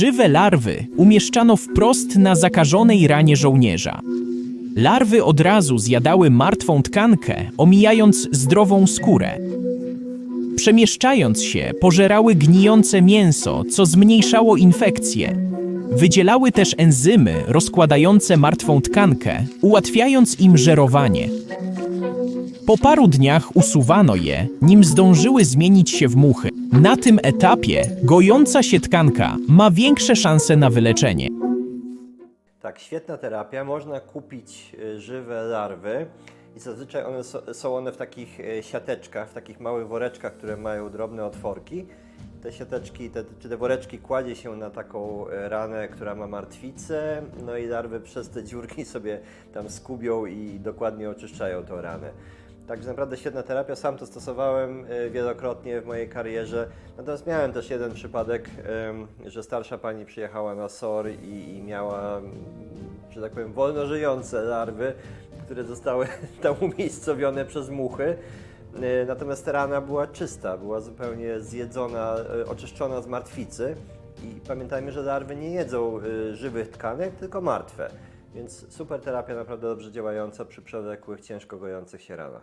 Żywe larwy umieszczano wprost na zakażonej ranie żołnierza. Larwy od razu zjadały martwą tkankę, omijając zdrową skórę. Przemieszczając się, pożerały gnijące mięso, co zmniejszało infekcje. Wydzielały też enzymy rozkładające martwą tkankę, ułatwiając im żerowanie. Po paru dniach usuwano je, nim zdążyły zmienić się w muchy. Na tym etapie gojąca się tkanka ma większe szanse na wyleczenie. Tak, świetna terapia. Można kupić e, żywe larwy i zazwyczaj one są one w takich e, siateczkach, w takich małych woreczkach, które mają drobne otworki. Te siateczki, te, czy te woreczki kładzie się na taką e, ranę, która ma martwicę, no i larwy przez te dziurki sobie tam skubią i dokładnie oczyszczają tą ranę. Także naprawdę świetna terapia. Sam to stosowałem e, wielokrotnie w mojej karierze. Natomiast miałem też jeden przypadek, że starsza pani przyjechała na SOR i, miała, mm, że tak powiem, wolno żyjące larwy, które zostały tam umiejscowione przez muchy. E, Natomiast rana była czysta, była zupełnie zjedzona, e, oczyszczona z martwicy. I pamiętajmy, że larwy nie jedzą żywych tkanek, tylko martwe. Więc super terapia, naprawdę dobrze działająca przy przewlekłych, ciężko gojących się ranach.